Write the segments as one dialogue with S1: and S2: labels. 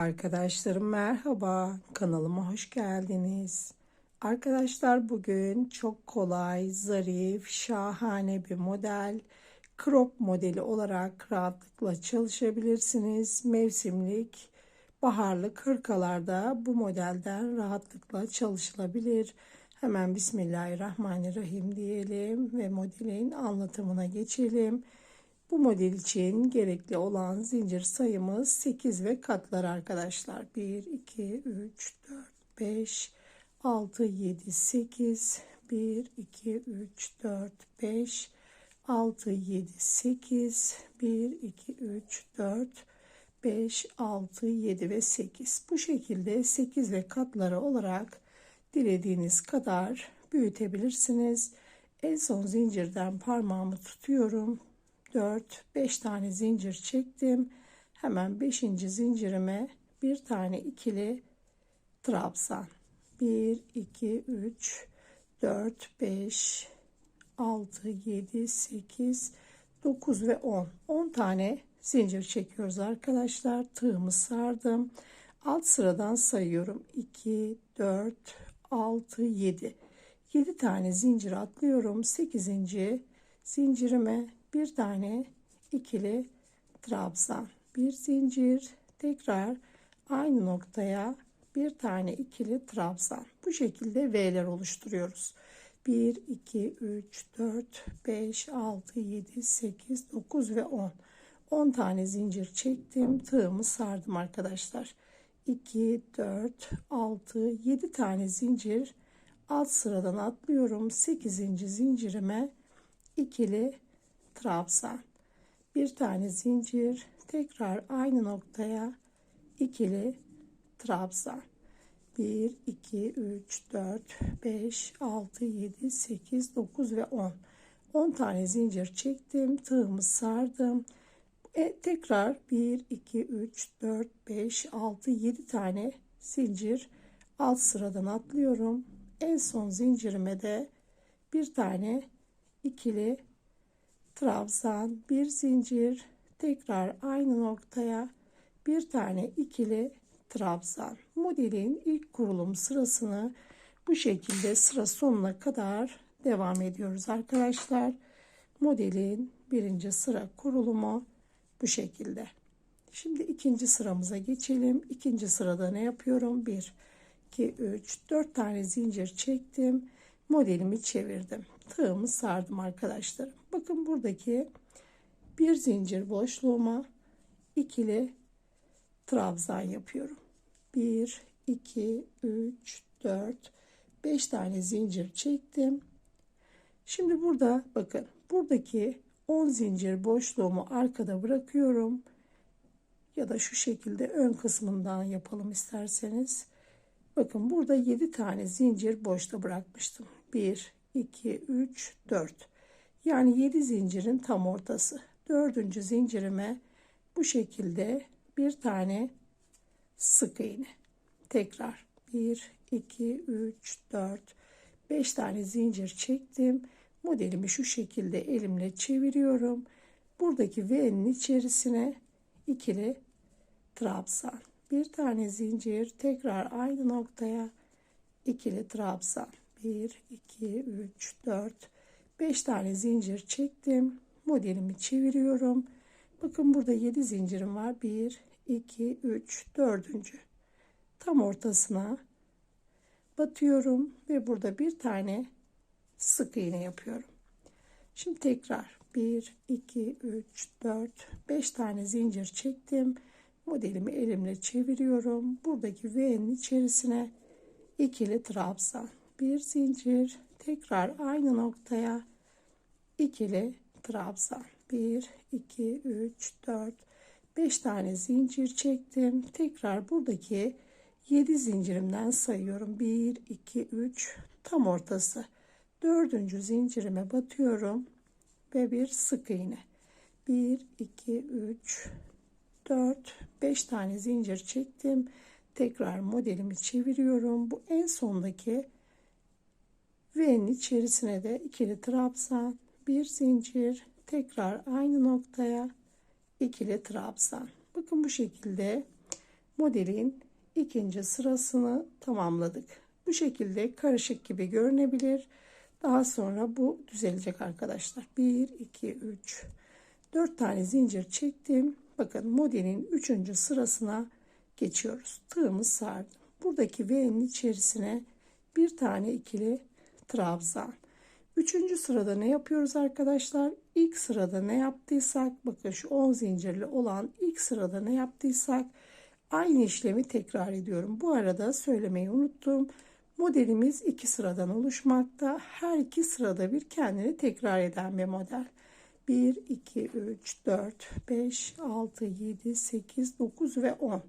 S1: Arkadaşlarım merhaba, kanalıma hoş geldiniz. Arkadaşlar bugün çok kolay, zarif, şahane bir model, crop modeli olarak rahatlıkla çalışabilirsiniz. Mevsimlik, baharlık hırkalarda bu modelden rahatlıkla çalışılabilir. Hemen Bismillahirrahmanirrahim diyelim ve modelin anlatımına geçelim. Bu model için gerekli olan zincir sayımız 8 ve katlar arkadaşlar. 1, 2, 3, 4, 5, 6, 7, 8, 1, 2, 3, 4, 5, 6, 7, 8, 1, 2, 3, 4, 5, 6, 7 ve 8. Bu şekilde 8 ve katları olarak dilediğiniz kadar büyütebilirsiniz. En son zincirden parmağımı tutuyorum 4 5 tane zincir çektim. Hemen 5. zincirime bir tane ikili trabzan. 1 2 3 4 5 6 7 8 9 ve 10. 10 tane zincir çekiyoruz arkadaşlar. Tığımı sardım. Alt sıradan sayıyorum. 2 4 6 7. 7 tane zincir atlıyorum. 8. zincirime bir tane ikili trabzan bir zincir tekrar aynı noktaya bir tane ikili trabzan. Bu şekilde V'ler oluşturuyoruz. 1 2 3 4 5 6 7 8 9 ve 10 10 tane zincir çektim tığımı sardım arkadaşlar. 2 4 6 7 tane zincir. Alt sıradan atlıyorum. 8. zincirime ikili trabzan. Bir tane zincir tekrar aynı noktaya ikili trabzan. 1 2 3 4 5 6 7 8 9 ve 10 10 tane zincir çektim tığımı sardım. E, tekrar 1 2 3 4 5 6 7 tane zincir alt sıradan atlıyorum. En son zincirime de bir tane ikili trabzan bir zincir tekrar aynı noktaya bir tane ikili trabzan. Modelin ilk kurulum sırasını bu şekilde sıra sonuna kadar devam ediyoruz arkadaşlar. Modelin birinci sıra kurulumu bu şekilde. Şimdi ikinci sıramıza geçelim. İkinci sırada ne yapıyorum? 1 2 3 4 tane zincir çektim modelimi çevirdim tığımı sardım arkadaşlarım. Bakın buradaki bir zincir boşluğuma ikili trabzan yapıyorum. 1 2 3 4 5 tane zincir çektim. Şimdi burada bakın buradaki 10 zincir boşluğumu arkada bırakıyorum. Ya da şu şekilde ön kısmından yapalım isterseniz. Bakın burada 7 tane zincir boşta bırakmıştım. 1 2, 3, 4. Yani 7 zincirin tam ortası. Dördüncü zincirime bu şekilde bir tane sık iğne. Tekrar 1, 2, 3, 4, 5 tane zincir çektim. Modelimi şu şekilde elimle çeviriyorum. Buradaki V'nin içerisine ikili trabzan. Bir tane zincir tekrar aynı noktaya ikili trabzan. 1, 2, 3, 4, 5 tane zincir çektim. Modelimi çeviriyorum. Bakın burada 7 zincirim var. 1, 2, 3, 4. Tam ortasına batıyorum ve burada bir tane sık iğne yapıyorum. Şimdi tekrar 1, 2, 3, 4, 5 tane zincir çektim. Modelimi elimle çeviriyorum. Buradaki V'nin içerisine ikili trabzan bir zincir. Tekrar aynı noktaya ikili trabzan. 1 2 3 4 5 tane zincir çektim. Tekrar buradaki 7 zincirimden sayıyorum. 1 2 3 tam ortası. Dördüncü zincirime batıyorum ve bir sık iğne. 1 2 3 4 5 tane zincir çektim. Tekrar modelimi çeviriyorum. Bu en sondaki V'nin içerisine de ikili trabzan, bir zincir, tekrar aynı noktaya ikili trabzan. Bakın bu şekilde modelin ikinci sırasını tamamladık. Bu şekilde karışık gibi görünebilir. Daha sonra bu düzelecek arkadaşlar. 1, 2, 3, 4 tane zincir çektim. Bakın modelin 3. sırasına geçiyoruz. Tığımı sardım. Buradaki V'nin içerisine bir tane ikili trabzan. Üçüncü sırada ne yapıyoruz arkadaşlar? İlk sırada ne yaptıysak bakın şu 10 zincirli olan ilk sırada ne yaptıysak aynı işlemi tekrar ediyorum. Bu arada söylemeyi unuttum. Modelimiz iki sıradan oluşmakta. Her iki sırada bir kendini tekrar eden bir model. 1, 2, 3, 4, 5, 6, 7, 8, 9 ve 10.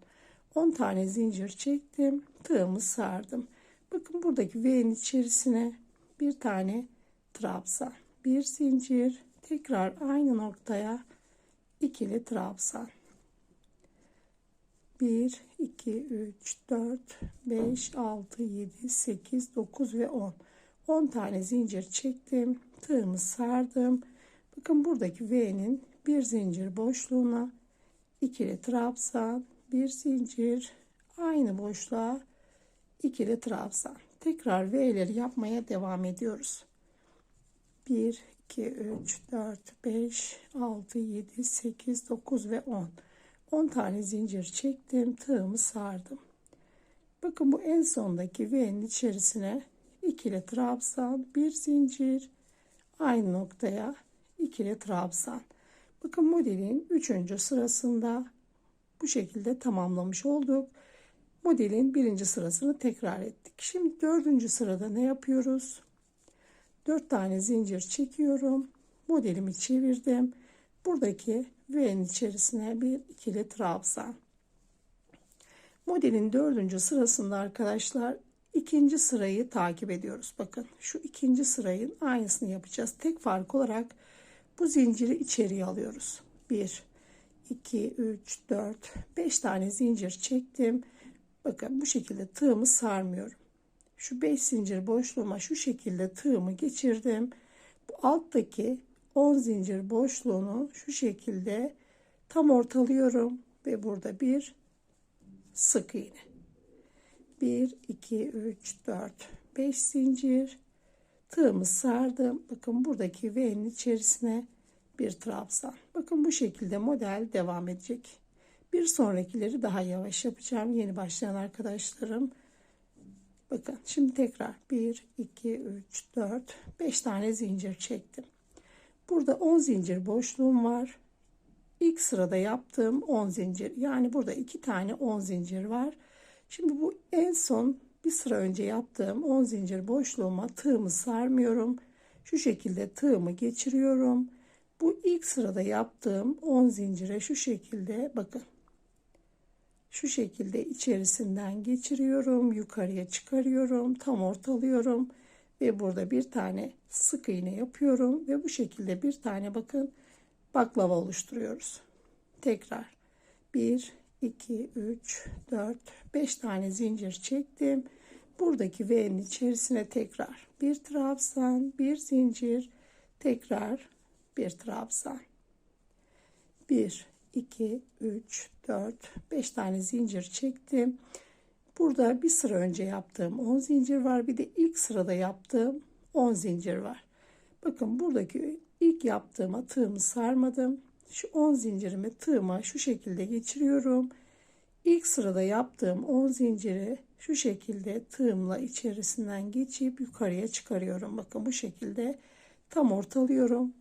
S1: 10 tane zincir çektim. Tığımı sardım. Bakın buradaki V'nin içerisine bir tane trabzan. Bir zincir. Tekrar aynı noktaya ikili trabzan. 1, 2, 3, 4, 5, 6, 7, 8, 9 ve 10. 10 tane zincir çektim. Tığımı sardım. Bakın buradaki V'nin bir zincir boşluğuna ikili trabzan, bir zincir, aynı boşluğa ikili trabzan. Tekrar V'leri yapmaya devam ediyoruz. 1, 2, 3, 4, 5, 6, 7, 8, 9 ve 10. 10 tane zincir çektim. Tığımı sardım. Bakın bu en sondaki V'nin içerisine ikili trabzan, bir zincir, aynı noktaya ikili trabzan. Bakın modelin 3. sırasında bu şekilde tamamlamış olduk. Modelin birinci sırasını tekrar ettik. Şimdi dördüncü sırada ne yapıyoruz? 4 tane zincir çekiyorum. Modelimi çevirdim. Buradaki V'nin içerisine bir ikili trabzan. Modelin dördüncü sırasında arkadaşlar ikinci sırayı takip ediyoruz. Bakın şu ikinci sırayın aynısını yapacağız. Tek fark olarak bu zinciri içeriye alıyoruz. 1, 2, 3, 4, 5 tane zincir çektim. Bakın bu şekilde tığımı sarmıyorum. Şu 5 zincir boşluğuma şu şekilde tığımı geçirdim. Bu alttaki 10 zincir boşluğunu şu şekilde tam ortalıyorum ve burada bir sık iğne. 1 2 3 4 5 zincir tığımı sardım. Bakın buradaki V'nin içerisine bir trabzan. Bakın bu şekilde model devam edecek. Bir sonrakileri daha yavaş yapacağım. Yeni başlayan arkadaşlarım. Bakın şimdi tekrar 1, 2, 3, 4, 5 tane zincir çektim. Burada 10 zincir boşluğum var. İlk sırada yaptığım 10 zincir. Yani burada 2 tane 10 zincir var. Şimdi bu en son bir sıra önce yaptığım 10 zincir boşluğuma tığımı sarmıyorum. Şu şekilde tığımı geçiriyorum. Bu ilk sırada yaptığım 10 zincire şu şekilde bakın. Şu şekilde içerisinden geçiriyorum. Yukarıya çıkarıyorum. Tam ortalıyorum. Ve burada bir tane sık iğne yapıyorum. Ve bu şekilde bir tane bakın baklava oluşturuyoruz. Tekrar 1, 2, 3, 4, 5 tane zincir çektim. Buradaki V'nin içerisine tekrar bir trabzan, bir zincir, tekrar bir trabzan. 1, 2, 3, 4, 5 tane zincir çektim. Burada bir sıra önce yaptığım 10 zincir var. Bir de ilk sırada yaptığım 10 zincir var. Bakın buradaki ilk yaptığıma tığımı sarmadım. Şu 10 zincirimi tığıma şu şekilde geçiriyorum. İlk sırada yaptığım 10 zinciri şu şekilde tığımla içerisinden geçip yukarıya çıkarıyorum. Bakın bu şekilde tam ortalıyorum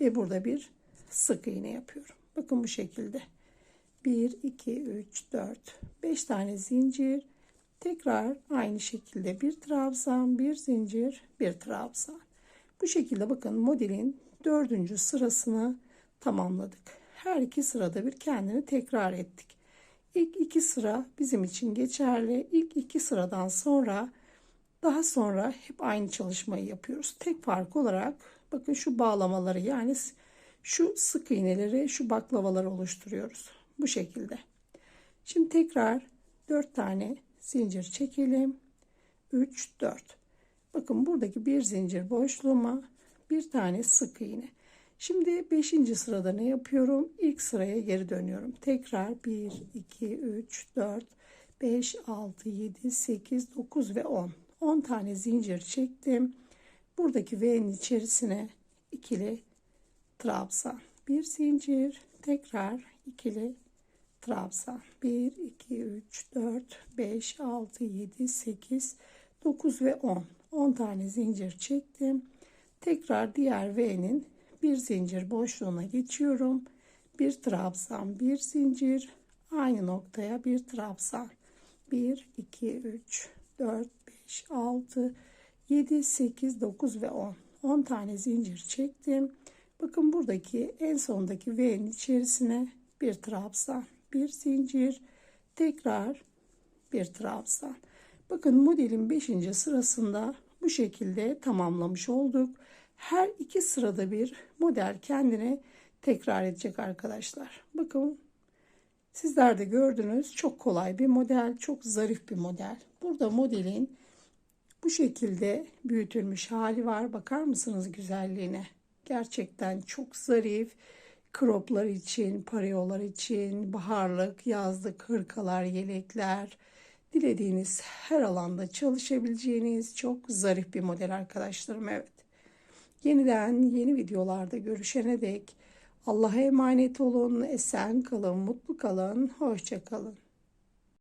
S1: ve burada bir sık iğne yapıyorum. Bakın bu şekilde. 1, 2, 3, 4, 5 tane zincir. Tekrar aynı şekilde bir trabzan, bir zincir, bir trabzan. Bu şekilde bakın modelin dördüncü sırasını tamamladık. Her iki sırada bir kendini tekrar ettik. İlk iki sıra bizim için geçerli. İlk iki sıradan sonra daha sonra hep aynı çalışmayı yapıyoruz. Tek fark olarak bakın şu bağlamaları yani şu sık iğneleri şu baklavaları oluşturuyoruz. Bu şekilde. Şimdi tekrar 4 tane zincir çekelim. 3 4. Bakın buradaki bir zincir boşluğuma bir tane sık iğne. Şimdi 5. sırada ne yapıyorum? İlk sıraya geri dönüyorum. Tekrar 1, 2, 3, 4, 5, 6, 7, 8, 9 ve 10. 10 tane zincir çektim. Buradaki V'nin içerisine ikili trabzan. Bir zincir, tekrar ikili trabzan. 1, 2, 3, 4, 5, 6, 7, 8, 9 ve 10. 10 tane zincir çektim. Tekrar diğer V'nin bir zincir boşluğuna geçiyorum. Bir trabzan, bir zincir, aynı noktaya bir trabzan. 1, 2, 3, 4, 5, 6, 7, 8, 9 ve 10. 10 tane zincir çektim. Bakın buradaki en sondaki V'nin içerisine bir trabzan, bir zincir, tekrar bir trabzan. Bakın modelin 5. sırasında bu şekilde tamamlamış olduk. Her iki sırada bir model kendine tekrar edecek arkadaşlar. Bakın sizler de gördünüz çok kolay bir model, çok zarif bir model. Burada modelin bu şekilde büyütülmüş hali var. Bakar mısınız güzelliğine? Gerçekten çok zarif. Kroplar için, pareolar için, baharlık, yazlık, hırkalar, yelekler, dilediğiniz her alanda çalışabileceğiniz çok zarif bir model arkadaşlarım. Evet. Yeniden yeni videolarda görüşene dek Allah'a emanet olun, esen kalın, mutlu kalın, hoşça kalın.